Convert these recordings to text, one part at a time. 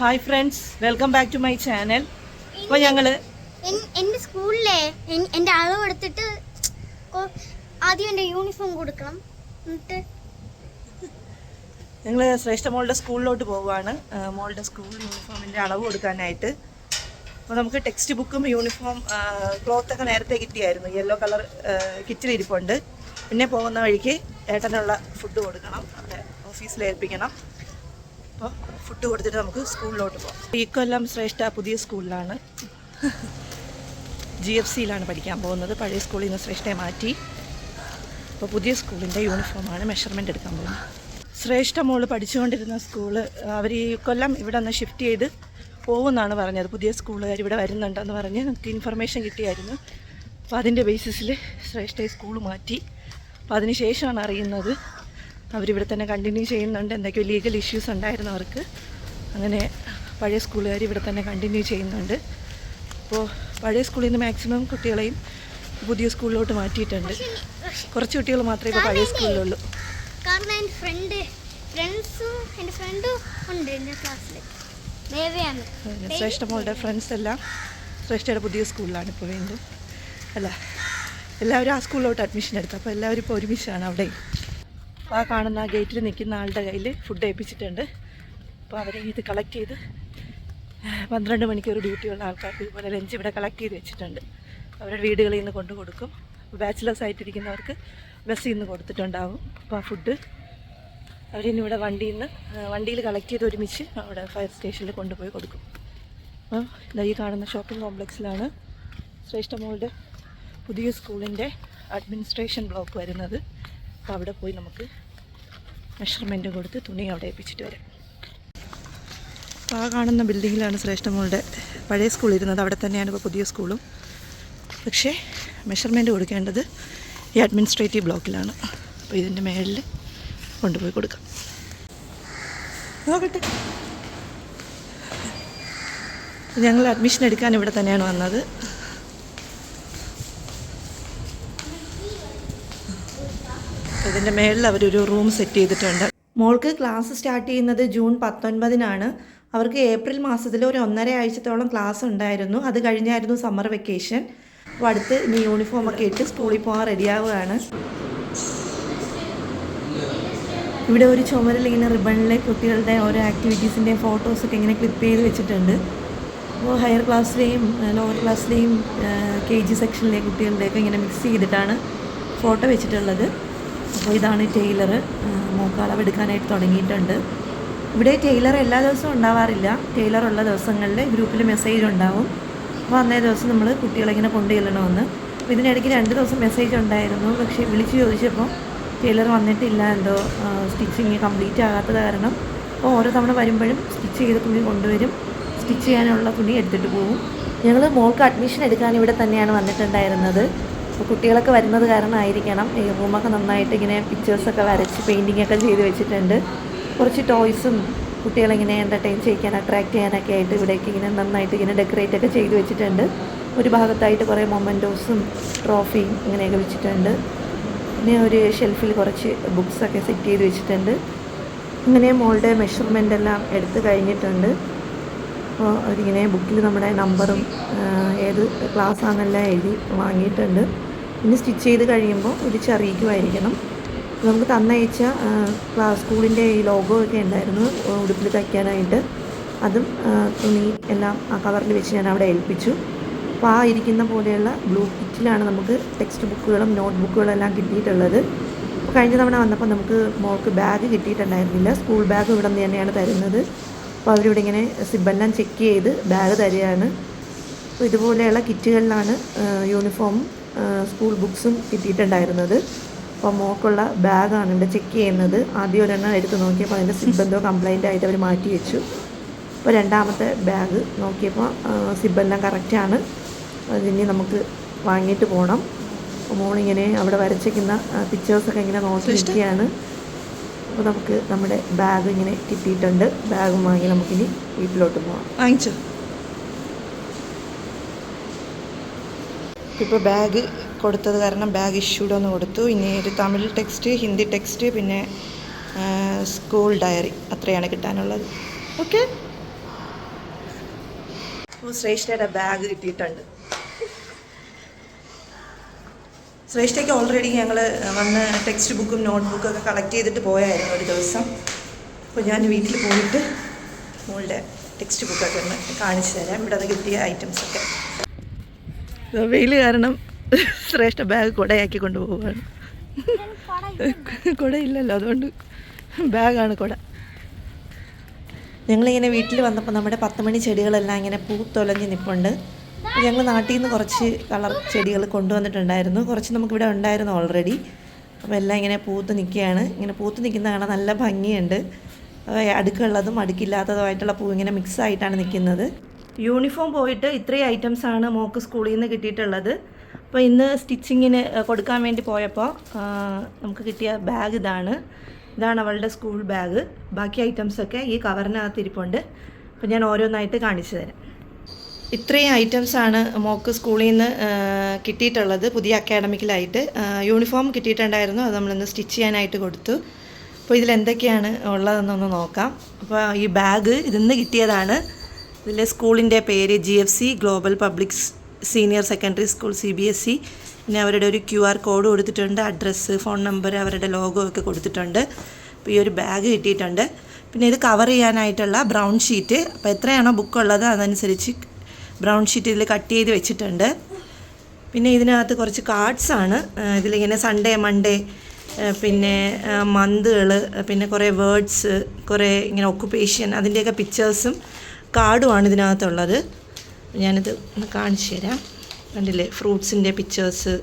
Hi friends welcome back to my channel അപ്പോൾ ഞങ്ങൾ എന്റെ എന്റെ സ്കൂളിലെ എന്റെ എന്റെ അളവ് എടുത്തിട്ട് ആദ്യം എന്റെ യൂണിഫോം കൊടുക്കണം. എന്നിട്ട് ഞങ്ങൾ ശ്രേഷ്ഠ മോളുടെ സ്കൂളിലോട്ട് പോവുകയാണ്. മോളുടെ സ്കൂൾ യൂണിഫോമിന്റെ അളവ് കൊടുക്കാനായിട്ട്. അപ്പോൾ നമുക്ക് ടെക്സ്റ്റ് ബുക്കും യൂണിഫോം ക്ലോത്തൊക്കെ നേരത്തെ കിട്ടിയായിരുന്നു. യെല്ലോ കളർ കിറ്റിൽ ഇരിപ്പുണ്ട്. പിന്നെ പോകുന്ന വഴിക്ക് ഏട്ടനുള്ള ഫുഡ് കൊടുക്കണം. അവിടെ ഓഫീസിൽ ഏൽപ്പിക്കണം. അപ്പോൾ ഫുഡ് കൊടുത്തിട്ട് നമുക്ക് സ്കൂളിലോട്ട് പോകാം. ഈ കൊല്ലം ശ്രേഷ്ഠ പുതിയ സ്കൂളിലാണ്. ജി എഫ് സിയിലാണ് പഠിക്കാൻ പോകുന്നത്. പഴയ സ്കൂളിൽ നിന്ന് ശ്രേഷ്ഠയെ മാറ്റി. അപ്പോൾ പുതിയ സ്കൂളിന്റെ യൂണിഫോമാണ് മെഷർമെന്റ് എടുക്കാൻ പോകുന്നത്. ശ്രേഷ്ഠ മോൾ പഠിച്ചുകൊണ്ടിരുന്ന സ്കൂൾ അവർ ഈ കൊല്ലം ഇവിടെ നിന്ന് ഷിഫ്റ്റ് ചെയ്ത് പോകുമെന്നാണ് പറഞ്ഞത്. പുതിയ സ്കൂളുകാർ ഇവിടെ വരുന്നുണ്ടെന്ന് പറഞ്ഞ് നമുക്ക് ഇൻഫർമേഷൻ കിട്ടിയായിരുന്നു. അപ്പോൾ അതിന്റെ ബേസിസിൽ ശ്രേഷ്ഠയെ സ്കൂൾ മാറ്റി. അപ്പോൾ അതിന് ശേഷമാണ് അറിയുന്നത് അവരിവിടെ തന്നെ കണ്ടിന്യൂ ചെയ്യുന്നുണ്ട്. എന്തൊക്കെയോ ലീഗൽ ഇഷ്യൂസ് ഉണ്ടായിരുന്നു അവർക്ക്. അങ്ങനെ പഴയ സ്കൂളുകാർ ഇവിടെ തന്നെ കണ്ടിന്യൂ ചെയ്യുന്നുണ്ട്. അപ്പോൾ പഴയ സ്കൂളിൽ നിന്ന് മാക്സിമം കുട്ടികളെയും പുതിയ സ്കൂളിലോട്ട് മാറ്റിയിട്ടുണ്ട്. കുറച്ച് കുട്ടികൾ മാത്രമേ ഇപ്പോൾ പഴയ സ്കൂളിലുള്ളൂ. കാരണം എന്റെ ഫ്രണ്ട് ഫ്രണ്ട്സും എന്റെ ഫ്രണ്ടും ഉണ്ട് എന്റെ ക്ലാസ്സിൽ ശ്രേഷ്ഠ മോളുടെ ഫ്രണ്ട്സ് എല്ലാം ശ്രേഷ്ഠയുടെ പുതിയ സ്കൂളിലാണ് ഇപ്പോൾ വീണ്ടും. അല്ല എല്ലാവരും ആ സ്കൂളിലോട്ട് അഡ്മിഷൻ എടുത്തു അപ്പോൾ എല്ലാവരും ഇപ്പോൾ ഒരുമിച്ചാണ് അവിടെ ആ കാണുന്ന ആ ഗേറ്റിൽ നിൽക്കുന്ന ആളുടെ കയ്യിൽ ഫുഡ് ഏൽപ്പിച്ചിട്ടുണ്ട്. അപ്പോൾ അവരെ ഇത് കളക്ട് ചെയ്ത് പന്ത്രണ്ട് മണിക്കൂർ ഡ്യൂട്ടിയുള്ള ആൾക്കാർക്ക് ഇതുപോലെ ലഞ്ച് ഇവിടെ കളക്ട് ചെയ്ത് വെച്ചിട്ടുണ്ട്. അവരുടെ വീടുകളിൽ നിന്ന് കൊണ്ടു കൊടുക്കും. ബാച്ചിലേഴ്സ് ആയിട്ടിരിക്കുന്നവർക്ക് ബസ്സിൽ നിന്ന് കൊടുത്തിട്ടുണ്ടാവും. അപ്പോൾ ആ ഫുഡ് അവരിന്ന് ഇവിടെ വണ്ടിയിൽ നിന്ന് വണ്ടിയിൽ കളക്ട് ചെയ്ത് ഒരുമിച്ച് അവിടെ ഫയർ സ്റ്റേഷനിൽ കൊണ്ടുപോയി കൊടുക്കും. അപ്പോൾ ഇതാ ഈ കാണുന്ന ഷോപ്പിംഗ് കോംപ്ലക്സിലാണ് ശ്രേഷ്ഠമോളുടെ പുതിയ സ്കൂളിന്റെ അഡ്മിനിസ്ട്രേഷൻ ബ്ലോക്ക് വരുന്നത്. അപ്പോൾ അവിടെ പോയി നമുക്ക് മെഷർമെന്റ് കൊടുത്ത് തുണി അവിടെ ഏൽപ്പിച്ചിട്ട് വരാം. അപ്പോൾ ആ കാണുന്ന ബിൽഡിങ്ങിലാണ് ശ്രേഷ്ഠ മോളുടെ പഴയ സ്കൂൾ ഇരുന്നത്. അവിടെ തന്നെയാണ് ഇപ്പോൾ പുതിയ സ്കൂളും പക്ഷേ മെഷർമെന്റ് കൊടുക്കേണ്ടത് ഈ അഡ്മിനിസ്ട്രേറ്റീവ് ബ്ലോക്കിലാണ് അപ്പോൾ ഇതിന്റെ മേളിൽ കൊണ്ടുപോയി കൊടുക്കാം. നോക്കട്ടെ. ഞങ്ങൾ അഡ്മിഷൻ എടുക്കാൻ ഇവിടെ തന്നെയാണ് വന്നത്. ഇതിന്റെ മേളിൽ അവരൊരു റൂം സെറ്റ് ചെയ്തിട്ടുണ്ട്. മോൾക്ക് ക്ലാസ് സ്റ്റാർട്ട് ചെയ്യുന്നത് ജൂൺ പത്തൊൻപതിനാണ്. അവർക്ക് ഏപ്രിൽ മാസത്തിൽ ഒരു ഒന്നര ആഴ്ചത്തോളം ക്ലാസ് ഉണ്ടായിരുന്നു. അത് കഴിഞ്ഞായിരുന്നു സമ്മർ വെക്കേഷൻ. അപ്പോൾ അടുത്ത് ഇനി യൂണിഫോം ഒക്കെ ഇട്ട് സ്കൂളിൽ പോകാൻ റെഡിയാവുകയാണ് ഇവിടെ ഒരു ചുമരിൽ ഇങ്ങനെ റിബണിലെ കുട്ടികളുടെ ഓരോ ആക്ടിവിറ്റീസിന്റെയും ഫോട്ടോസൊക്കെ ഇങ്ങനെ ക്ലിപ്പ് ചെയ്ത് വെച്ചിട്ടുണ്ട്. അപ്പോൾ ഹയർ ക്ലാസ്സിലെയും ലോവർ ക്ലാസ്സിലെയും കെ ജി സെക്ഷനിലെ കുട്ടികളുടെയൊക്കെ ഇങ്ങനെ മിക്സ് ചെയ്തിട്ടാണ് ഫോട്ടോ വെച്ചിട്ടുള്ളത്. അപ്പോൾ ഇതാണ് ടൈലർ മൂക്കാളവ് എടുക്കാനായിട്ട് തുടങ്ങിയിട്ടുണ്ട്. ഇവിടെ ടൈലർ എല്ലാ ദിവസവും ഉണ്ടാവാറില്ല. ടൈലർ ഉള്ള ദിവസങ്ങളിൽ ഗ്രൂപ്പിൽ മെസ്സേജ് ഉണ്ടാവും. അപ്പോൾ അന്നേ ദിവസം നമ്മൾ കുട്ടികളിങ്ങനെ കൊണ്ടു ചെല്ലണമെന്ന് അപ്പോൾ ഇതിനിടയ്ക്ക് രണ്ട് ദിവസം മെസ്സേജ് ഉണ്ടായിരുന്നു. പക്ഷേ വിളിച്ച് ചോദിച്ചപ്പോൾ ടൈലർ വന്നിട്ടില്ല. എന്തോ സ്റ്റിച്ചിങ് കംപ്ലീറ്റ് ആകാത്തത് കാരണം. അപ്പോൾ ഓരോ തവണ വരുമ്പോഴും സ്റ്റിച്ച് ചെയ്ത തുണി കൊണ്ടുവരും. സ്റ്റിച്ച് ചെയ്യാനുള്ള തുണി എടുത്തിട്ട് പോകും ഞങ്ങൾ മോൾക്ക് അഡ്മിഷൻ എടുക്കാൻ ഇവിടെ തന്നെയാണ് വന്നിട്ടുണ്ടായിരുന്നത്. കുട്ടികളൊക്കെ വരുന്നത് കാരണമായിരിക്കണം. ഈ റൂമൊക്കെ നന്നായിട്ട് ഇങ്ങനെ പിക്ചേഴ്സൊക്കെ വരച്ച് പെയിന്റിംഗ് ഒക്കെ ചെയ്ത് വെച്ചിട്ടുണ്ട്. കുറച്ച് ടോയ്സും കുട്ടികളിങ്ങനെ എന്റർടൈൻ ചെയ്യിക്കാൻ അട്രാക്റ്റ് ചെയ്യാനൊക്കെ ആയിട്ട് ഇവിടേക്ക് ഇങ്ങനെ നന്നായിട്ട് ഇങ്ങനെ ഡെക്കറേറ്റ് ഒക്കെ ചെയ്ത് വെച്ചിട്ടുണ്ട്. ഒരു ഭാഗത്തായിട്ട് കുറേ മൊമെന്റോസും ട്രോഫിയും ഇങ്ങനെയൊക്കെ വെച്ചിട്ടുണ്ട്. പിന്നെ ഒരു ഷെൽഫിൽ കുറച്ച് ബുക്സൊക്കെ സെറ്റ് ചെയ്ത് വെച്ചിട്ടുണ്ട്. ഇങ്ങനെ മോളുടെ മെഷർമെന്റ് എല്ലാം എടുത്ത് കഴിഞ്ഞിട്ടുണ്ട്. അപ്പോൾ അവരിങ്ങനെ ബുക്കിൽ നമ്മുടെ നമ്പറും ഏത് ക്ലാസ് ആണെന്നെല്ലാം എഴുതി വാങ്ങിയിട്ടുണ്ട്. ഇനി സ്റ്റിച്ച് ചെയ്ത് കഴിയുമ്പോൾ വിളിച്ചറിയിക്കുമായിരിക്കണം നമുക്ക് തന്നയച്ച ക്ലാസ് സ്കൂളിന്റെ ഈ ലോഗോ ഒക്കെ ഉണ്ടായിരുന്നു ഉടുപ്പിൽ തയ്ക്കാനായിട്ട്. അതും തുണി എല്ലാം ആ കവറിൽ വെച്ച് ഞാൻ അവിടെ ഏൽപ്പിച്ചു. അപ്പോൾ ആ ഇരിക്കുന്ന പോലെയുള്ള ബ്ലൂ കിറ്റിലാണ് നമുക്ക് ടെക്സ്റ്റ് ബുക്കുകളും നോട്ട് ബുക്കുകളും എല്ലാം കിട്ടിയിട്ടുള്ളത്. കഴിഞ്ഞ തവണ വന്നപ്പോൾ നമുക്ക് മോൾക്ക് ബാഗ് കിട്ടിയിട്ടുണ്ടായിരുന്നില്ല. സ്കൂൾ ബാഗ് ഇവിടെ നിന്ന് തന്നെയാണ് തരുന്നത്. അപ്പോൾ അവരിവിടെ ഇങ്ങനെ സിബെല്ലാം ചെക്ക് ചെയ്ത് ബാഗ് തരികയാണ്. അപ്പോൾ ഇതുപോലെയുള്ള കിറ്റുകളിലാണ് യൂണിഫോമും സ്കൂൾ ബുക്സും കിട്ടിയിട്ടുണ്ടായിരുന്നത്. അപ്പോൾ മോക്കുള്ള ബാഗാണ് ഇവിടെ ചെക്ക് ചെയ്യുന്നത്. ആദ്യം ഒരെണ്ണം എടുത്ത് നോക്കിയപ്പോൾ അതിന്റെ എന്തോ കംപ്ലൈന്റ് ആയിട്ട് അവർ മാറ്റി വെച്ചു. അപ്പോൾ രണ്ടാമത്തെ ബാഗ് നോക്കിയപ്പോൾ സിബെല്ലാം കറക്റ്റാണ് അതിനി നമുക്ക് വാങ്ങിയിട്ട് പോകണം അപ്പോൾ മോളിങ്ങനെ അവിടെ വരച്ചിരിക്കുന്ന പിക്ചേഴ്സൊക്കെ ഇങ്ങനെ നോക്കിയിരിക്കുകയാണ് അപ്പോൾ നമുക്ക് നമ്മുടെ ബാഗ് ഇങ്ങനെ കിട്ടിയിട്ടുണ്ട്. ബാഗും വാങ്ങി നമുക്കിനി വീട്ടിലോട്ട് പോകാം വാങ്ങിച്ചോ? ഇപ്പോൾ ബാഗ് കൊടുത്തത് കാരണം ബാഗ് ഇഷ്യൂഡ് ഒന്ന് കൊടുത്തു. ഇനി ഒരു തമിഴ് ടെക്സ്റ്റ് ഹിന്ദി ടെക്സ്റ്റ് പിന്നെ സ്കൂൾ ഡയറി അത്രയാണ് കിട്ടാനുള്ളത്. ഓക്കെ ശ്രേഷ്ഠയുടെ ബാഗ് കിട്ടിയിട്ടുണ്ട്. ശ്രേഷ്ഠയ്ക്ക് ഓൾറെഡി ഞങ്ങൾ വന്ന് ടെക്സ്റ്റ് ബുക്കും നോട്ട് ബുക്കും ഒക്കെ കളക്ട് ചെയ്തിട്ട് പോയായിരുന്നു ഒരു ദിവസം. അപ്പോൾ ഞാൻ വീട്ടിൽ പോയിട്ട് മോളുടെ ടെക്സ്റ്റ് ബുക്കൊക്കെ ഒന്ന് കാണിച്ചു തരാം. ഇവിടെ അത് കിട്ടിയ ഐറ്റംസ് ഒക്കെ. വെയിൽ കാരണം ശ്രേഷ്ഠ ബാഗ് കുടയാക്കി കൊണ്ടുപോവുകയാണ്. കുടയില്ലല്ലോ അതുകൊണ്ട് ബാഗാണ് കുട. ഞങ്ങളിങ്ങനെ വീട്ടിൽ വന്നപ്പോൾ നമ്മുടെ പത്ത് മണി ചെടികളെല്ലാം ഇങ്ങനെ പൂത്തൊലഞ്ഞ് നിൽപ്പുണ്ട് ഞങ്ങൾ നാട്ടിൽ നിന്ന് കുറച്ച് കളർ ചെടികൾ കൊണ്ടുവന്നിട്ടുണ്ടായിരുന്നു. കുറച്ച് നമുക്കിവിടെ ഉണ്ടായിരുന്നു ഓൾറെഡി അപ്പോൾ എല്ലാം ഇങ്ങനെ പൂത്ത് നിൽക്കുകയാണ്. ഇങ്ങനെ പൂത്ത് നിൽക്കുന്ന കാണാൻ നല്ല ഭംഗിയുണ്ട്. അടുക്കുള്ളതും അടുക്കില്ലാത്തതുമായിട്ടുള്ള പൂ ഇങ്ങനെ മിക്സ് ആയിട്ടാണ് നിൽക്കുന്നത്. യൂണിഫോം പോയിട്ട് ഇത്രയും ഐറ്റംസ് ആണ് മോക്ക് സ്കൂളിൽ നിന്ന് കിട്ടിയിട്ടുള്ളത്. അപ്പോൾ ഇന്ന് സ്റ്റിച്ചിങ്ങിന് കൊടുക്കാൻ വേണ്ടി പോയപ്പോൾ നമുക്ക് കിട്ടിയ ബാഗ് ഇതാണ്. ഇതാണ് അവളുടെ സ്കൂൾ ബാഗ് ബാക്കി ഐറ്റംസൊക്കെ ഈ കവറിനകത്ത് ഇരിപ്പുണ്ട്. അപ്പോൾ ഞാൻ ഓരോന്നായിട്ട് കാണിച്ചു തരാം. ഇത്രയും ഐറ്റംസ് ആണ് മോക്ക് സ്കൂളിൽ നിന്ന് കിട്ടിയിട്ടുള്ളത്. പുതിയ അക്കാഡമിക്കിലായിട്ട് യൂണിഫോം കിട്ടിയിട്ടുണ്ടായിരുന്നു. അത് നമ്മളിന്ന് സ്റ്റിച്ച് ചെയ്യാനായിട്ട് കൊടുത്തു. അപ്പോൾ ഇതിലെന്തൊക്കെയാണ് ഉള്ളതെന്നൊന്ന് നോക്കാം. അപ്പോൾ ഈ ബാഗ് ഇതിന്ന് കിട്ടിയതാണ്. ഇതിലെ സ്കൂളിന്റെ പേര് G F C global public senior secondary school C B S E പിന്നെ അവരുടെ ഒരു ക്യു ആർ കോഡ് കൊടുത്തിട്ടുണ്ട് അഡ്രസ്സ് ഫോൺ നമ്പർ അവരുടെ ലോഗോ ഒക്കെ കൊടുത്തിട്ടുണ്ട്. അപ്പോൾ ഈ ഒരു ബാഗ് കിട്ടിയിട്ടുണ്ട്. പിന്നെ ഇത് കവർ ചെയ്യാനായിട്ടുള്ള ബ്രൗൺ ഷീറ്റ് അപ്പോൾ എത്രയാണോ ബുക്ക് ഉള്ളത് അതനുസരിച്ച് ബ്രൗൺ ഷീറ്റ് ഇതിൽ കട്ട് ചെയ്ത് വെച്ചിട്ടുണ്ട്. പിന്നെ ഇതിനകത്ത് കുറച്ച് കാർഡ്സാണ് ഇതിലിങ്ങനെ സൺഡേ മൺഡേ പിന്നെ മന്തുകൾ പിന്നെ കുറേ വേർഡ്സ് കുറേ ഇങ്ങനെ ഒക്കുപ്പേഷൻ അതിന്റെയൊക്കെ പിക്ചേഴ്സും കാർഡുമാണ് ഇതിനകത്തുള്ളത്. ഞാനിത് ഒന്ന് കാണിച്ചു തരാം. കണ്ടില്ലേ ഫ്രൂട്ട്സിന്റെ പിക്ചേഴ്സ്.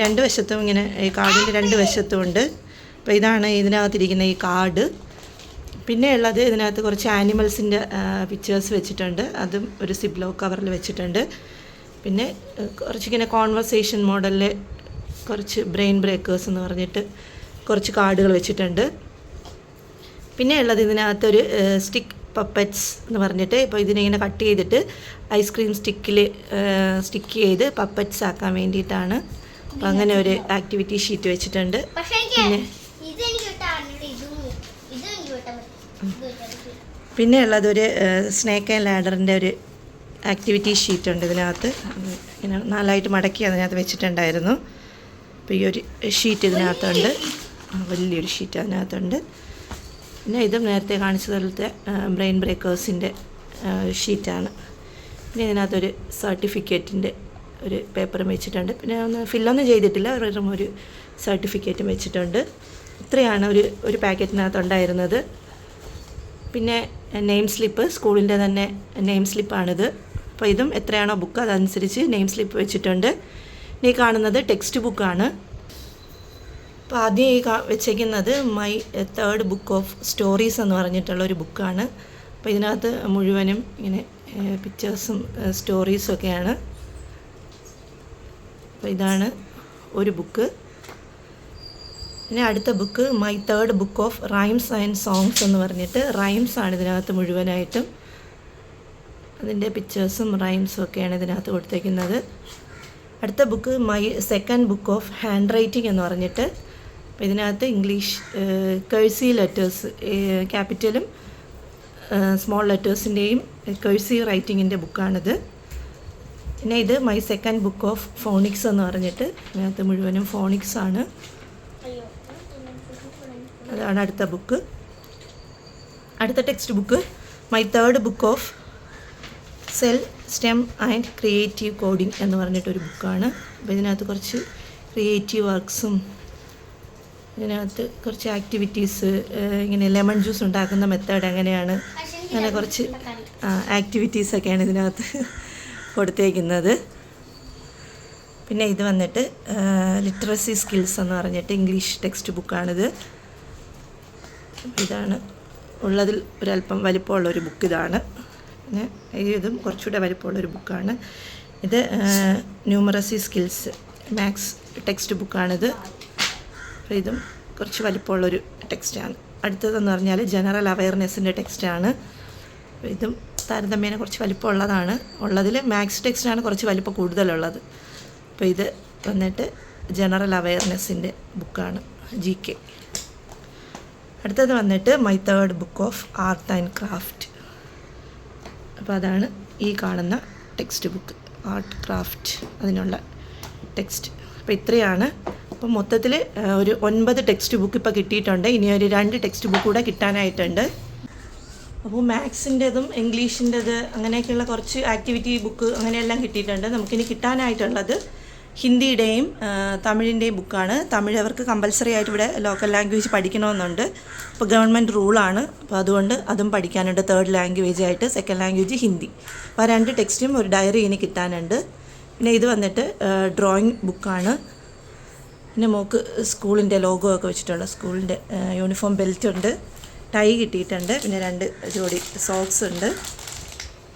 രണ്ട് വശത്തും ഇങ്ങനെ ഈ കാർഡിന്റെ രണ്ട് വശത്തും ഉണ്ട്. അപ്പോൾ ഇതാണ് ഇതിനകത്തിരിക്കുന്ന ഈ കാർഡ്. പിന്നെ ഉള്ളത് ഇതിനകത്ത് കുറച്ച് ആനിമൽസിന്റെ പിക്ചേഴ്സ് വെച്ചിട്ടുണ്ട്. അതും ഒരു സിബ്ലോ കവറിൽ വെച്ചിട്ടുണ്ട്. പിന്നെ കുറച്ചിങ്ങനെ കോൺവെർസേഷൻ മോഡലിൽ കുറച്ച് ബ്രെയിൻ ബ്രേക്കേഴ്സ് എന്ന് പറഞ്ഞിട്ട് കുറച്ച് കാർഡുകൾ വെച്ചിട്ടുണ്ട്. പിന്നെ ഉള്ളത് ഇതിനകത്തൊരു സ്റ്റിക്ക് പപ്പറ്റ്സ് എന്ന് പറഞ്ഞിട്ട് ഇപ്പോൾ ഇതിനിങ്ങനെ കട്ട് ചെയ്തിട്ട് ഐസ്ക്രീം സ്റ്റിക്കിൽ സ്റ്റിക്ക് ചെയ്ത് പപ്പറ്റ്സ് ആക്കാൻ വേണ്ടിയിട്ടാണ്. അപ്പം അങ്ങനെ ഒരു ആക്ടിവിറ്റി ഷീറ്റ് വെച്ചിട്ടുണ്ട്. പിന്നെ പിന്നെ ഉള്ളത് ഒരു സ്നേക്ക് ആൻഡ് ലാഡറിന്റെ ഒരു ആക്ടിവിറ്റി ഷീറ്റ് ഉണ്ട് ഇതിനകത്ത്. ഇങ്ങനെ നാലായിട്ട് മടക്കി അതിനകത്ത് വെച്ചിട്ടുണ്ടായിരുന്നു. അപ്പോൾ ഈ ഒരു ഷീറ്റ് ഇതിനകത്തുണ്ട്. വലിയൊരു ഷീറ്റ് അതിനകത്തുണ്ട്. പിന്നെ ഇതും നേരത്തെ കാണിച്ച പോലത്തെ ബ്രെയിൻ ബ്രേക്കേഴ്സിന്റെ ഷീറ്റാണ്. പിന്നെ ഇതിനകത്തൊരു സർട്ടിഫിക്കറ്റിന്റെ ഒരു പേപ്പറും വെച്ചിട്ടുണ്ട്. പിന്നെ ഒന്ന് ഫില്ലൊന്നും ചെയ്തിട്ടില്ല വെറും ഒരു സർട്ടിഫിക്കറ്റും വെച്ചിട്ടുണ്ട്. ഇത്രയാണ് ഒരു ഒരു പാക്കറ്റിനകത്ത് ഉണ്ടായിരുന്നത് പിന്നെ നെയിം സ്ലിപ്പ് സ്കൂളിന്റെ തന്നെ നെയിം സ്ലിപ്പാണിത്. അപ്പോൾ ഇതും എത്രയാണോ ബുക്ക് അതനുസരിച്ച് നെയിം സ്ലിപ്പ് വെച്ചിട്ടുണ്ട്. ഇനി കാണുന്നത് ടെക്സ്റ്റ് ബുക്കാണ്. അപ്പോൾ ആദ്യം വെച്ചേക്കുന്നത് my third book of stories എന്ന് പറഞ്ഞിട്ടുള്ള ഒരു ബുക്കാണ്. അപ്പോൾ ഇതിനകത്ത് മുഴുവനും ഇങ്ങനെ പിക്ചേഴ്സും സ്റ്റോറീസും ഒക്കെയാണ്. അപ്പോൾ ഇതാണ് ഒരു ബുക്ക്. പിന്നെ അടുത്ത book my third book of rhymes and songs എന്ന് പറഞ്ഞിട്ട് റൈംസ് ആണ് ഇതിനകത്ത് മുഴുവനായിട്ടും. അതിന്റെ പിക്ചേഴ്സും റൈംസും ഒക്കെയാണ് ഇതിനകത്ത് കൊടുത്തേക്കുന്നത്. അടുത്ത book my second book of handwriting എന്ന് പറഞ്ഞിട്ട് ഇതിനകത്ത് ഇംഗ്ലീഷ് കേഴ്സി ലെറ്റേഴ്സ് ക്യാപിറ്റലും സ്മോൾ ലെറ്റേഴ്സിന്റെയും കേഴ്സീവ് റൈറ്റിങ്ങിന്റെ ബുക്കാണിത് പിന്നെ ഇത് my second book of phonics എന്ന് പറഞ്ഞിട്ട് ഇതിനകത്ത് മുഴുവനും ഫോണിക്സ് ആണ്. അതാണ് അടുത്ത ബുക്ക് അടുത്ത textbook my third book of SEL STEM and creative coding എന്ന് പറഞ്ഞിട്ടൊരു ബുക്കാണ് അപ്പോൾ ഇതിനകത്ത് കുറച്ച് ക്രിയേറ്റീവ് വർക്ക്സും ഇതിനകത്ത് കുറച്ച് ആക്ടിവിറ്റീസ് ഇങ്ങനെ ലെമൺ ജ്യൂസ് ഉണ്ടാക്കുന്ന മെത്തേഡ് എങ്ങനെയാണ് അങ്ങനെ കുറച്ച് ആക്ടിവിറ്റീസൊക്കെയാണ് ഇതിനകത്ത് കൊടുത്തേക്കുന്നത്. പിന്നെ ഇത് വന്നിട്ട് ലിറ്ററസി സ്കിൽസ് എന്ന് പറഞ്ഞിട്ട് ഇംഗ്ലീഷ് ടെക്സ്റ്റ് ബുക്കാണിത് ഇതാണ്. ഉള്ളതിൽ ഒരല്പം വലിപ്പമുള്ളൊരു ബുക്ക് ഇതാണ്. പിന്നെ ഇതും കുറച്ചുകൂടെ വലിപ്പമുള്ളൊരു ബുക്കാണ് ഇത് ന്യൂമറസി സ്കിൽസ് മാത്സ് ടെക്സ്റ്റ് ബുക്കാണിത് ഇതും കുറച്ച് വലിപ്പമുള്ളൊരു ടെക്സ്റ്റാണ്. അടുത്തതെന്ന് പറഞ്ഞാൽ ജനറൽ അവയർനെസ്സിന്റെ ടെക്സ്റ്റാണ്. ഇതും താരതമ്യേന കുറച്ച് വലിപ്പമുള്ളതാണ്. ഉള്ളതിൽ മാത്സ് ടെക്സ്റ്റാണ് കുറച്ച് വലിപ്പം കൂടുതലുള്ളത്. അപ്പോൾ ഇത് വന്നിട്ട് ജനറൽ അവയർനെസ്സിന്റെ ബുക്കാണ് ജി കെ അടുത്തത് വന്നിട്ട് my third book of art and craft അപ്പോൾ അതാണ് ഈ കാണുന്ന ടെക്സ്റ്റ് ബുക്ക് ആർട്ട് ക്രാഫ്റ്റ് അതിനുള്ള ടെക്സ്റ്റ് അപ്പോൾ ഇത്രയാണ്. അപ്പോൾ മൊത്തത്തിൽ ഒരു ഒൻപത് ടെക്സ്റ്റ് ബുക്ക് ഇപ്പോൾ കിട്ടിയിട്ടുണ്ട്. ഇനി ഒരു രണ്ട് ടെക്സ്റ്റ് ബുക്ക് കൂടെ കിട്ടാനായിട്ടുണ്ട്. അപ്പോൾ മാത്സിന്റെതും ഇംഗ്ലീഷിന്റെത് അങ്ങനെയൊക്കെയുള്ള കുറച്ച് ആക്ടിവിറ്റി ബുക്ക് അങ്ങനെയെല്ലാം കിട്ടിയിട്ടുണ്ട്. നമുക്കിനി കിട്ടാനായിട്ടുള്ളത് ഹിന്ദിയുടെയും തമിഴിന്റെയും ബുക്കാണ് തമിഴ് അവർക്ക് കമ്പൽസറി ആയിട്ട് ഇവിടെ ലോക്കൽ ലാംഗ്വേജ് പഠിക്കണമെന്നുണ്ട്. അപ്പോൾ ഗവൺമെന്റ് റൂളാണ് അപ്പോൾ അതുകൊണ്ട് അതും പഠിക്കാനുണ്ട്. തേർഡ് ലാംഗ്വേജ് ആയിട്ട് സെക്കൻഡ് ലാംഗ്വേജ് ഹിന്ദി. അപ്പോൾ ആ രണ്ട് ടെക്സ്റ്റും ഒരു ഡയറി ഇനി കിട്ടാനുണ്ട്. പിന്നെ ഇത് വന്നിട്ട് ഡ്രോയിങ് ബുക്കാണ് പിന്നെ മോക്ക് സ്കൂളിന്റെ ലോഗോ ഒക്കെ വെച്ചിട്ടുള്ള സ്കൂളിന്റെ യൂണിഫോം ബെൽറ്റ് ഉണ്ട്. ടൈ കിട്ടിയിട്ടുണ്ട്. പിന്നെ രണ്ട് ജോഡി സോക്സ് ഉണ്ട്.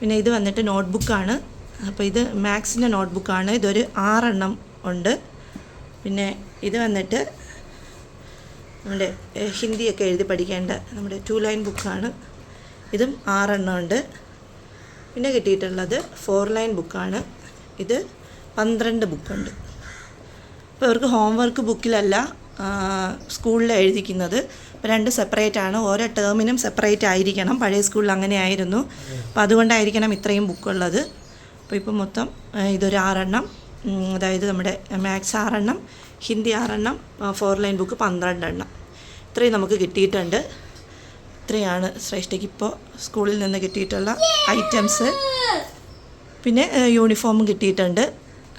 പിന്നെ ഇത് വന്നിട്ട് നോട്ട്ബുക്കാണ് അപ്പോൾ ഇത് മാത്സിന്റെ നോട്ട്ബുക്കാണ് ഇതൊരു ആറെണ്ണം ഉണ്ട്. പിന്നെ ഇത് വന്നിട്ട് നമ്മുടെ ഹിന്ദിയൊക്കെ എഴുതി പഠിക്കേണ്ട നമ്മുടെ ടു ലൈൻ ബുക്കാണ് ഇതും ആറെണ്ണം ഉണ്ട്. പിന്നെ കിട്ടിയിട്ടുള്ളത് ഫോർ ലൈൻ ബുക്കാണ് ഇത് പന്ത്രണ്ട് ബുക്കുണ്ട്. അപ്പോൾ ഇവർക്ക് ഹോംവർക്ക് ബുക്കിലല്ല സ്കൂളിൽ എഴുതിക്കുന്നത്. രണ്ട് സെപ്പറേറ്റ് ആണ്. ഓരോ ടേമിനും സെപ്പറേറ്റ് ആയിരിക്കണം. പഴയ സ്കൂളിൽ അങ്ങനെ ആയിരുന്നു. അപ്പോൾ അതുകൊണ്ടായിരിക്കണം ഇത്രയും ബുക്കുള്ളത് അപ്പോൾ ഇപ്പോൾ മൊത്തം ഇതൊരു ആറെണ്ണം. അതായത് നമ്മുടെ മാത്സ് ആറെണ്ണം ഹിന്ദി ആറെണ്ണം ഫോർ ലൈൻ ബുക്ക് പന്ത്രണ്ടെണ്ണം. ഇത്രയും നമുക്ക് കിട്ടിയിട്ടുണ്ട്. ഇത്രയാണ് ശ്രേഷ്ഠയ്ക്ക് ഇപ്പോൾ സ്കൂളിൽ നിന്ന് കിട്ടിയിട്ടുള്ള ഐറ്റംസ് പിന്നെ യൂണിഫോമും കിട്ടിയിട്ടുണ്ട്.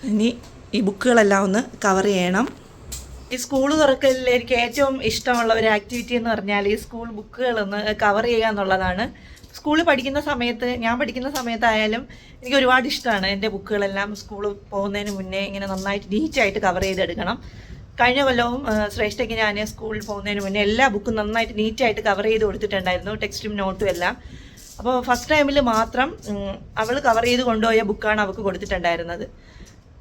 ഇനി ഈ ബുക്കുകളെല്ലാം ഒന്ന് കവർ ചെയ്യണം. ഈ സ്കൂൾ തുറക്കലിൽ എനിക്ക് ഏറ്റവും ഇഷ്ടമുള്ള ഒരു ആക്ടിവിറ്റി എന്ന് പറഞ്ഞാൽ ഈ സ്കൂൾ ബുക്കുകളൊന്ന് കവർ ചെയ്യുക എന്നുള്ളതാണ്. സ്കൂളിൽ പഠിക്കുന്ന സമയത്ത് ഞാൻ പഠിക്കുന്ന സമയത്തായാലും എനിക്ക് ഒരുപാട് ഇഷ്ടമാണ് എന്റെ ബുക്കുകളെല്ലാം സ്കൂളിൽ പോകുന്നതിന് മുന്നേ ഇങ്ങനെ നന്നായിട്ട് നീറ്റായിട്ട് കവർ ചെയ്തെടുക്കണം. കഴിഞ്ഞ കൊല്ലവും ശ്രേഷ്ഠയ്ക്ക് ഞാൻ സ്കൂളിൽ പോകുന്നതിന് മുന്നേ എല്ലാ ബുക്കും നന്നായിട്ട് നീറ്റായിട്ട് കവർ ചെയ്ത് കൊടുത്തിട്ടുണ്ടായിരുന്നു ടെക്സ്റ്റും നോട്ടും എല്ലാം. അപ്പോൾ ഫസ്റ്റ് ടൈമിൽ മാത്രം അവൾ കവർ ചെയ്ത് കൊണ്ടുപോയ ബുക്കാണ് അവൾക്ക് കൊടുത്തിട്ടുണ്ടായിരുന്നത്.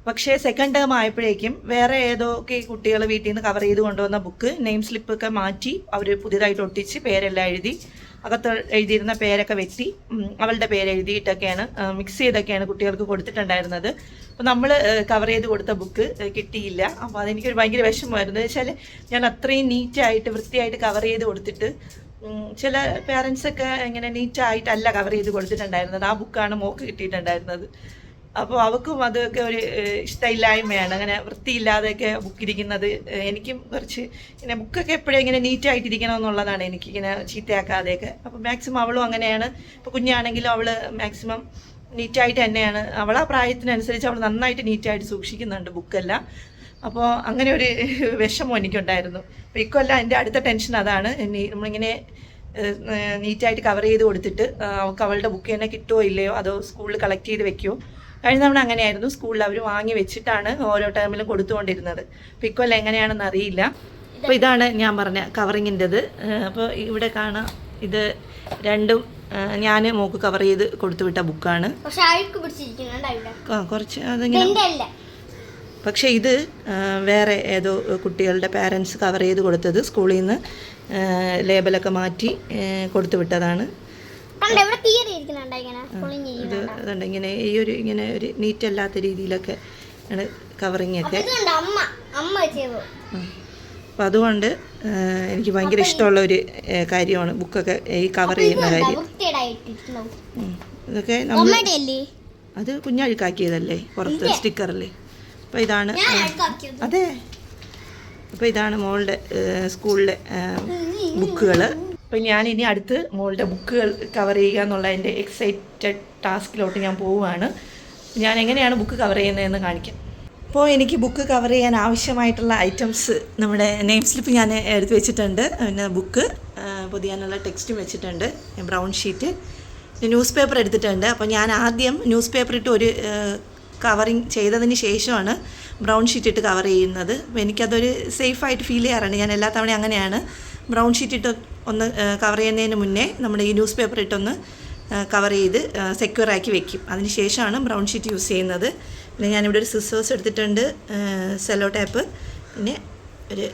പക്ഷേ സെക്കൻഡ് ടേം ആയപ്പോഴേക്കും വേറെ ഏതൊക്കെ കുട്ടികൾ വീട്ടിൽ നിന്ന് കവർ ചെയ്ത് കൊണ്ടുവന്ന ബുക്ക് നെയിം സ്ലിപ്പൊക്കെ മാറ്റി അവർ പുതിയതായിട്ട് ഒട്ടിച്ച് പേരെല്ലാം എഴുതി അകത്ത് എഴുതിയിരുന്ന പേരൊക്കെ വെട്ടി അവളുടെ പേര് എഴുതിയിട്ടൊക്കെയാണ് മിക്സ് ചെയ്തൊക്കെയാണ് കുട്ടികൾക്ക് കൊടുത്തിട്ടുണ്ടായിരുന്നത്. അപ്പോൾ നമ്മൾ കവർ ചെയ്ത് കൊടുത്ത ബുക്ക് കിട്ടിയില്ല. അപ്പോൾ അതെനിക്കൊരു ഭയങ്കര വിഷമമായിരുന്നു. വെച്ചാൽ ഞാൻ അത്രയും നീറ്റായിട്ട് വൃത്തിയായിട്ട് കവർ ചെയ്ത് കൊടുത്തിട്ട് ചില പേരൻസൊക്കെ ഇങ്ങനെ നീറ്റായിട്ടല്ല കവർ ചെയ്ത് കൊടുത്തിട്ടുണ്ടായിരുന്നത്. ആ ബുക്കാണ് മോക്ക് കിട്ടിയിട്ടുണ്ടായിരുന്നത്. അപ്പോൾ അവക്കും അതൊക്കെ ഒരു ഇഷ്ടമില്ലായ്മയാണ് അങ്ങനെ വൃത്തിയില്ലാതെയൊക്കെ ബുക്ക് ഇരിക്കുന്നത് എനിക്കും കുറച്ച് ഇങ്ങനെ ബുക്കൊക്കെ എപ്പോഴും ഇങ്ങനെ നീറ്റായിട്ടിരിക്കണം എന്നുള്ളതാണ് എനിക്ക് ഇങ്ങനെ ചീത്തയാക്കാതെയൊക്കെ. അപ്പോൾ മാക്സിമം അവളും അങ്ങനെയാണ്. ഇപ്പോൾ കുഞ്ഞാണെങ്കിലും അവൾ മാക്സിമം നീറ്റായിട്ട് തന്നെയാണ്. അവൾ ആ പ്രായത്തിനനുസരിച്ച് അവൾ നന്നായിട്ട് നീറ്റായിട്ട് സൂക്ഷിക്കുന്നുണ്ട് ബുക്കെല്ലാം. അപ്പോൾ അങ്ങനെ ഒരു വിഷമം എനിക്കുണ്ടായിരുന്നു. അപ്പോൾ ഇക്കൊല്ലം എന്റെ അടുത്ത ടെൻഷൻ അതാണ്. നമ്മളിങ്ങനെ നീറ്റായിട്ട് കവർ ചെയ്ത് കൊടുത്തിട്ട് അവൾക്ക് അവളുടെ ബുക്ക് തന്നെ കിട്ടുമോ ഇല്ലയോ അതോ സ്കൂളിൽ കളക്ട് ചെയ്ത് വെക്കുമോ കഴിഞ്ഞ തവണ അങ്ങനെയായിരുന്നു. സ്കൂളിൽ അവർ വാങ്ങി വെച്ചിട്ടാണ് ഓരോ ടേമിലും കൊടുത്തുകൊണ്ടിരുന്നത്. അപ്പോൾ ഇക്കൊല്ലം എങ്ങനെയാണെന്ന് അറിയില്ല. അപ്പോൾ ഇതാണ് ഞാൻ പറഞ്ഞ കവറിങ്ങിന്റെത് അപ്പോൾ ഇവിടെ കാണാം. ഇത് രണ്ടും ഞാൻ മോക്ക് കവർ ചെയ്ത് കൊടുത്തു വിട്ട ബുക്കാണ് കുറച്ച് അതിങ്ങനെ പക്ഷേ ഇത് വേറെ ഏതോ കുട്ടികളുടെ പാരൻസ് കവർ ചെയ്ത് കൊടുത്തത് സ്കൂളിൽ നിന്ന് ലേബലൊക്കെ മാറ്റി കൊടുത്തു വിട്ടതാണ് ഇരിക്കുന്നുണ്ട് ഇങ്ങനെ? ഈ ഒരു ഇങ്ങനെ ഒരു നീറ്റ് അല്ലാത്ത രീതിയിലൊക്കെ ആണ് കവറിങ് ഒക്കെ. ഇതുണ്ട്? അപ്പം അതുകൊണ്ട് എനിക്ക് ഭയങ്കര ഇഷ്ടമുള്ള ഒരു കാര്യമാണ് ബുക്കൊക്കെ ഈ കവർ ചെയ്യുന്ന കാര്യം. ഇതൊക്കെ നമ്മൾ അത് കുഞ്ഞഴുക്കാക്കിയതല്ലേ പുറത്ത് സ്റ്റിക്കറല്ലേ അപ്പോൾ ഇതാണ് അതെ. അപ്പോൾ ഇതാണ് മോളുടെ സ്കൂളിലെ ബുക്കുകൾ അപ്പോൾ ഞാൻ ഇനി അടുത്ത് മോളുടെ ബുക്കുകൾ കവർ ചെയ്യുക എന്നുള്ള എന്റെ എക്സൈറ്റഡ് ടാസ്കിലോട്ട് ഞാൻ പോവുകയാണ്. ഞാൻ എങ്ങനെയാണ് ബുക്ക് കവർ ചെയ്യുന്നതെന്ന് കാണിക്കാം. അപ്പോൾ എനിക്ക് ബുക്ക് കവർ ചെയ്യാൻ ആവശ്യമായിട്ടുള്ള ഐറ്റംസ് നമ്മുടെ നെയിം സ്ലിപ്പ് ഞാൻ എടുത്ത് വെച്ചിട്ടുണ്ട്. പിന്നെ ബുക്ക് പൊതിയാനുള്ള ടെക്സ്റ്റും വെച്ചിട്ടുണ്ട്. ബ്രൗൺ ഷീറ്റ് ന്യൂസ് പേപ്പർ എടുത്തിട്ടുണ്ട്. അപ്പോൾ ഞാൻ ആദ്യം ന്യൂസ് പേപ്പർ ഇട്ട് ഒരു കവറിങ് ചെയ്തതിന് ശേഷമാണ് ബ്രൗൺ ഷീറ്റ് ഇട്ട് കവർ ചെയ്യുന്നത്. അപ്പോൾ എനിക്കതൊരു സേഫായിട്ട് ഫീൽ ചെയ്യാറുണ്ട്. ഞാൻ എല്ലാ തവണയും അങ്ങനെയാണ്. ബ്രൗൺ ഷീറ്റ് ഇട്ട് ഒന്ന് കവർ ചെയ്യുന്നതിന് മുന്നേ നമ്മുടെ ഈ ന്യൂസ് പേപ്പർ ഇട്ടൊന്ന് കവർ ചെയ്ത് സെക്യൂർ ആക്കി വെക്കും. അതിന് ശേഷമാണ് ബ്രൗൺ ഷീറ്റ് യൂസ് ചെയ്യുന്നത്. പിന്നെ ഞാനിവിടെ ഒരു സിസേഴ്സ് എടുത്തിട്ടുണ്ട് സെല്ലോ ടാപ്പ് പിന്നെ ഒരു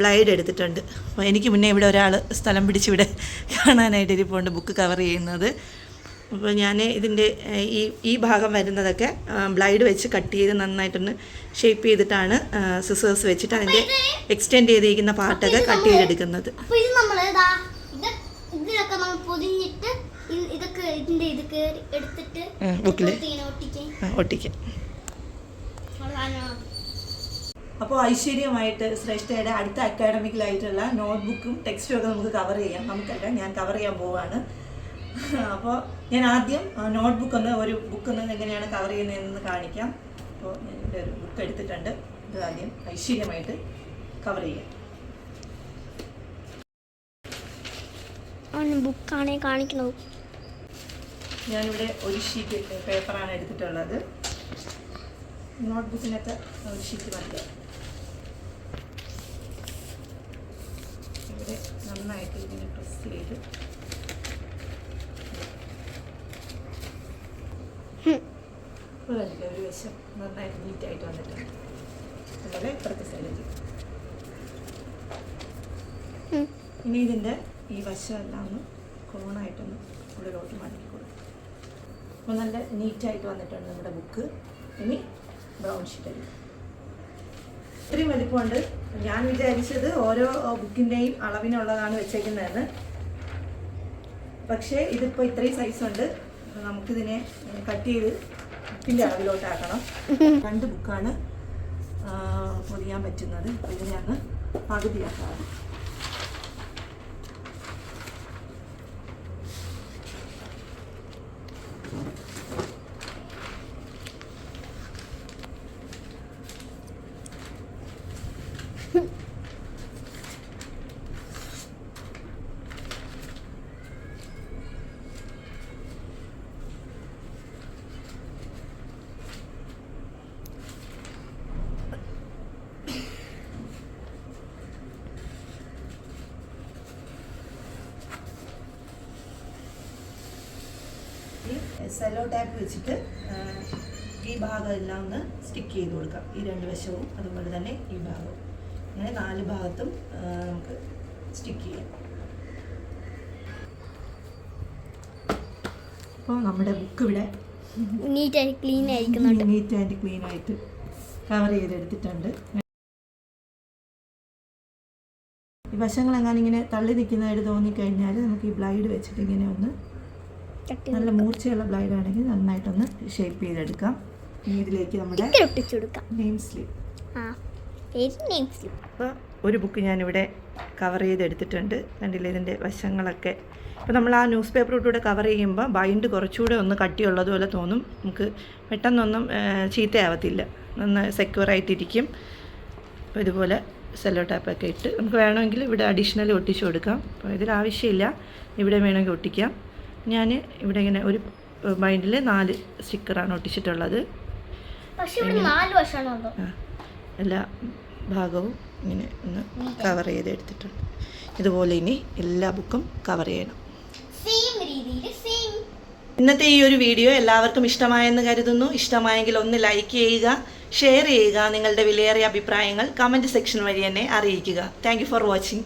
ബ്ലൈഡ് എടുത്തിട്ടുണ്ട്. അപ്പോൾ എനിക്ക് മുന്നേ ഇവിടെ ഒരാൾ സ്ഥലം പിടിച്ച് ഇവിടെ കാണാനായിട്ട് ഇരിപ്പുണ്ട് ബുക്ക് കവർ ചെയ്യുന്നത്. അപ്പോൾ ഞാൻ ഇതിന്റെ ഈ ഈ ഭാഗം വരുന്നതൊക്കെ ബ്ലൈഡ് വെച്ച് കട്ട് ചെയ്ത് നന്നായിട്ടൊന്ന് ഷേപ്പ് ചെയ്തിട്ടാണ് സിസേഴ്സ് വെച്ചിട്ട് അതിന്റെ എക്സ്റ്റെൻഡ് ചെയ്തിരിക്കുന്ന പാർട്ടൊക്കെ കട്ട് ചെയ്തെടുക്കുന്നത്. ഒട്ടിക്കാം. അപ്പോൾ ഐശ്വര്യമായിട്ട് ശ്രേഷ്ഠയുടെ അടുത്ത അക്കാഡമിക്കലായിട്ടുള്ള നോട്ട്ബുക്കും ടെക്സ്റ്റും ഒക്കെ നമുക്ക് കവർ ചെയ്യാം. നമുക്കല്ല ഞാൻ കവർ ചെയ്യാൻ പോവാണ്. അപ്പോൾ ഞാൻ ആദ്യം നോട്ട്ബുക്ക് ഒന്ന് ഒരു ബുക്ക് ഒന്ന് എങ്ങനെയാണ് കവർ ചെയ്യുന്നതെന്ന് കാണിക്കാം. അപ്പോൾ ഞാൻ ഇവിടെ ഒരു ബുക്ക് എടുത്തിട്ടുണ്ട്. ഇത് ആദ്യം ഐശ്വര്യമായിട്ട് കവർ ചെയ്യാം. ബുക്കാണേ ഞാനിവിടെ ഒരു ഷീറ്റ് പേപ്പറാണ് എടുത്തിട്ടുള്ളത്. നോട്ട്ബുക്കിനൊക്കെ ഒരു ഷീറ്റ് മതി. ഇവിടെ നന്നായിട്ട് ഇതിനെ പ്രസ് ചെയ്ത് ഇപ്പോൾ ഒരു വശം നന്നായിട്ട് നീറ്റായിട്ട് വന്നിട്ടുണ്ട്. അതുപോലെ ഇപ്പുറത്തെ ഉം. ഇനി ഇതിന്റെ ഈ വശമെല്ലാം ഒന്ന് കോണായിട്ടൊന്ന് ഉള്ളിലോട്ട് മാറ്റി കൊടുക്കും അപ്പോൾ നല്ല നീറ്റായിട്ട് വന്നിട്ടുണ്ട് നമ്മുടെ ബുക്ക്. ഇനി ബ്രൗൺ ഷീറ്റ് അടിക്കും ഇത്രയും വലിപ്പമുണ്ട്. ഞാൻ വിചാരിച്ചത് ഓരോ ബുക്കിന്റെയും അളവിനുള്ളതാണ് വെച്ചേക്കുന്നതെന്ന്. പക്ഷേ ഇതിപ്പോൾ ഇത്രയും സൈസ് ഉണ്ട്. നമുക്കിതിനെ കട്ട് ചെയ്ത് ബുക്കിന്റെ അളവിലോട്ടാക്കണം രണ്ട് ബുക്കാണ് പൊതിയാൻ പറ്റുന്നത്. ഇതിനെ അങ്ങ് പകുതിയാക്കാം ഈ സെല്ലോ ടാപ്പ് വെച്ചിട്ട് ഈ ഭാഗം എല്ലാം ഒന്ന് സ്റ്റിക്ക് ചെയ്ത് കൊടുക്കാം. ഈ രണ്ട് വശവും അതുപോലെ തന്നെ ഈ ഭാഗവും. അങ്ങനെ നാല് ഭാഗത്തും നമുക്ക് സ്റ്റിക്ക് ചെയ്യാം. അപ്പോൾ നമ്മുടെ ബുക്ക് ഇവിടെ നീറ്റായി ക്ലീൻ ആയിരിക്കുന്നുണ്ട്. നീറ്റ് ആൻഡ് ക്ലീൻ ആയിട്ട് കവർ ചെയ്തെടുത്തിട്ടുണ്ട്. ഈ വശങ്ങളെങ്ങാനും ഇങ്ങനെ തള്ളി നിൽക്കുന്നതായിട്ട് തോന്നിക്കഴിഞ്ഞാൽ നമുക്ക് ഈ ബ്ലൈഡ് വെച്ചിട്ട് ഇങ്ങനെ ഒന്ന് നല്ല മൂർച്ചയുള്ള ബ്ലൈഡ് ആണെങ്കിൽ നന്നായിട്ടൊന്ന് ഷേപ്പ് ചെയ്തെടുക്കാം. ഇനി ഇതിലേക്ക് നമ്മുടെ സ്റ്റിക്കർ ഒട്ടിച്ചു കൊടുക്കാം. നെയിം സ്ലീവ് നെയിം അപ്പോൾ ഒരു ബുക്ക് ഞാനിവിടെ കവർ ചെയ്തെടുത്തിട്ടുണ്ട്. കണ്ടില്ലേ ഇതിന്റെ വശങ്ങളൊക്കെ. അപ്പോൾ നമ്മൾ ആ ന്യൂസ് പേപ്പറിലൂടെ കവർ ചെയ്യുമ്പോൾ ബൈൻഡ് കുറച്ചുകൂടെ ഒന്ന് കട്ടിയുള്ളതുപോലെ തോന്നും. നമുക്ക് പെട്ടെന്നൊന്നും ചീത്തയാവത്തില്ല. നന്ന് സെക്യൂർ ആയിട്ടിരിക്കും. അപ്പോൾ ഇതുപോലെ സെല്ലോ ടാപ്പൊക്കെ ഇട്ട് നമുക്ക് വേണമെങ്കിൽ ഇവിടെ അഡീഷണൽ ഒട്ടിച്ചു കൊടുക്കാം. അപ്പോൾ ഇതിൽ ആവശ്യമില്ല. ഇവിടെ വേണമെങ്കിൽ ഒട്ടിക്കാം. ഞാൻ ഇവിടെ ഇങ്ങനെ ഒരു ബൈൻഡിൽ നാല് സ്റ്റിക്കറാണ് ഒട്ടിച്ചിട്ടുള്ളത്. എല്ലാ ഭാഗവും ഇങ്ങനെ ഒന്ന് കവർ ചെയ്ത് എടുത്തിട്ടുണ്ട് ഇതുപോലെ ഇനി എല്ലാ ബുക്കും കവർ ചെയ്യണം. ഇന്നത്തെ ഈ ഒരു വീഡിയോ എല്ലാവർക്കും ഇഷ്ടമായെന്ന് കരുതുന്നു. ഇഷ്ടമായെങ്കിൽ ഒന്ന് ലൈക്ക് ചെയ്യുക ഷെയർ ചെയ്യുക നിങ്ങളുടെ വിലയേറിയ അഭിപ്രായങ്ങൾ കമന്റ് സെക്ഷൻ വഴി എന്നെ അറിയിക്കുക. Thank for watching